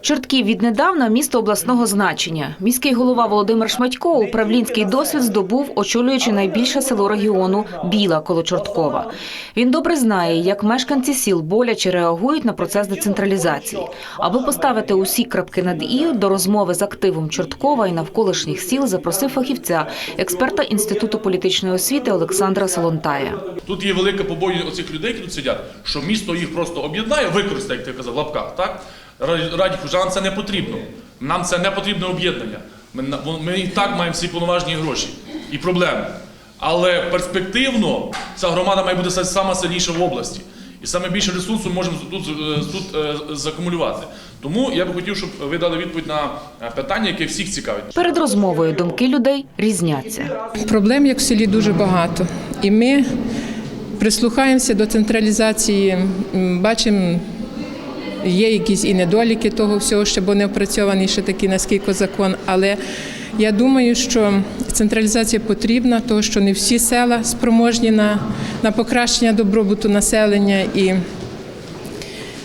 Чортків віднедавна місто обласного значення. Міський голова Володимир Шматько управлінський досвід здобув, очолюючи найбільше село регіону Біла коло Чорткова. Він добре знає, як мешканці сіл боляче реагують на процес децентралізації. Аби поставити усі крапки над і до розмови з активом Чорткова і навколишніх сіл запросив фахівця, експерта інституту політичної освіти Олександра Солонтая. Тут є велика побоювання оцих людей, які тут сидять, що місто їх просто об'єднає, використає, як ти казав, в лапках, так? Раді нам це не потрібно. Нам це не потрібне об'єднання. Ми, на- ми і так маємо всі повноважні гроші і проблеми. Але перспективно ця громада має бути сама сильніша в області. І саме більше ресурсу можемо тут, е, тут е, закумулювати. Тому я би хотів, щоб ви дали відповідь на е, питання, яке всіх цікавить. Перед розмовою думки людей різняться. Проблем як в селі дуже багато. І ми прислухаємося до централізації, бачимо, є якісь і недоліки того всього, ще бо не опрацьований ще такий наскільки закон. Але я думаю, що централізація потрібна, тому що не всі села спроможні на, на покращення добробуту населення. І...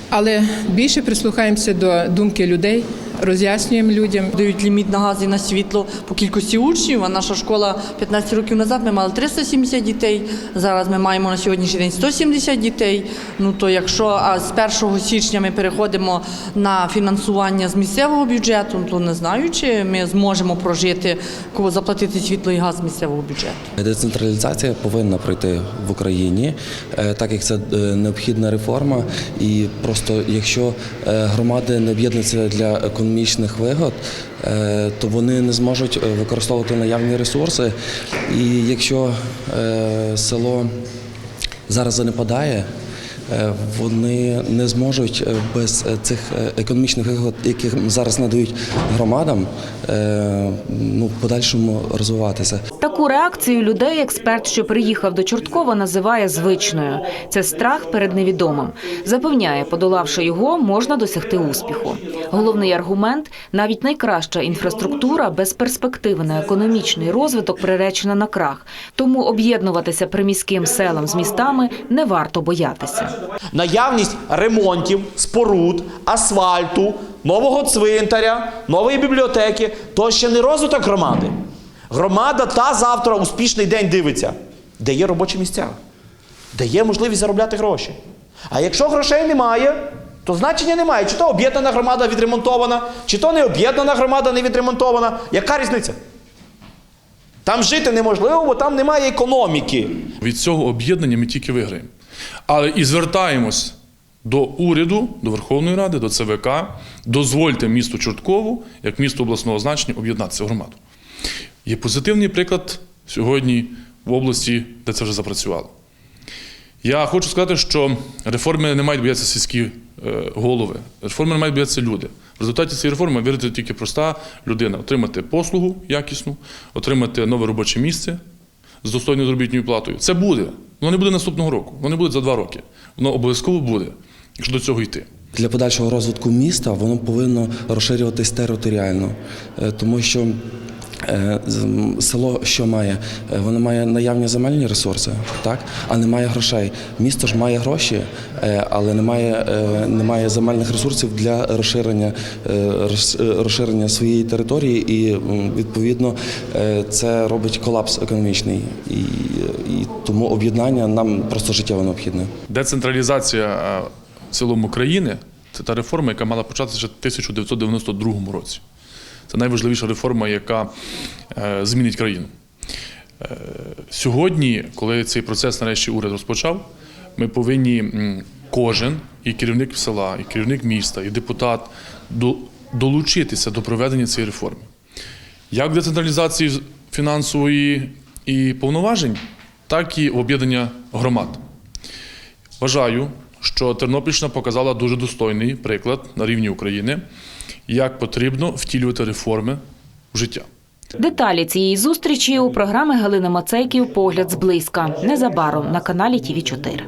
Але більше прислухаємося до думки людей, роз'яснюємо людям. Дають ліміт на газ і на світло по кількості учнів. А наша школа 15 років назад ми мали 370 дітей. Зараз ми маємо на сьогоднішній день 170 дітей. Ну то якщо а з 1 січня ми переходимо на фінансування з місцевого бюджету, то не знаю, чи ми зможемо прожити кого заплатити світло і газ з місцевого бюджету. Децентралізація повинна пройти в Україні, е, так як це е, необхідна реформа. І просто якщо е, громади не об'єднуються для економічних вигод, е, то вони не зможуть е, використовувати наявні ресурси. І якщо е, село зараз занепадає. Е, Вони не зможуть е, без е, цих економічних вигод, яких зараз надають громадам, ну, подальшому розвиватися. Таку реакцію людей експерт, що приїхав до Чорткова, називає звичною. Це страх перед невідомим. Запевняє, подолавши його, можна досягти успіху. Головний аргумент навіть найкраща інфраструктура без перспективи на економічний розвиток приречена на крах. Тому об'єднуватися приміським селам з містами не варто боятися. Наявність ремонтів, споруд, асфальту, нового цвинтаря, нової бібліотеки то ще не розвиток громади. Громада та завтра успішний день дивиться, де є робочі місця, де є можливість заробляти гроші. А якщо грошей немає, то значення немає. Чи то об'єднана громада відремонтована, чи то не об'єднана громада не відремонтована. Яка різниця? Там жити неможливо, бо там немає економіки. Від цього об'єднання ми тільки виграємо. Але і звертаємось до уряду, до Верховної Ради, до ЦВК. Дозвольте місту Чорткову, як місту обласного значення, об'єднатися в громаду. Є позитивний приклад сьогодні в області, де це вже запрацювало. Я хочу сказати, що реформи не мають боятися сільські е, голови. Реформи не мають боятися люди. В результаті цієї реформи вірити тільки проста людина: отримати послугу якісну, отримати нове робоче місце з достойною заробітною платою. Це буде. Воно не буде наступного року, воно не буде за два роки. Воно обов'язково буде, якщо до цього йти. Для подальшого розвитку міста воно повинно розширюватись територіально, Е, тому що село що має? Е, Воно має наявні земельні ресурси, так? а не має грошей. Місто ж має гроші, е, але немає, е, немає земельних ресурсів для розширення, е, роз- е, розширення своєї території, і відповідно е, це робить колапс економічний. І, і тому об'єднання нам просто життєво необхідне. Децентралізація е, в цілому країни це та реформа, яка мала початися ще в 1992 році. Це найважливіша реформа, яка е, змінить країну. Е, Сьогодні, коли цей процес нарешті уряд розпочав, ми повинні кожен, і керівник села, і керівник міста, і депутат долучитися до проведення цієї реформи. Як децентралізації фінансової і повноважень, так і об'єднання громад. Вважаю, що Тернопільщина показала дуже достойний приклад на рівні України, як потрібно втілювати реформи в життя. Деталі цієї зустрічі у програми Галини Мацейків Погляд зблизька незабаром на каналі ТІВІ 4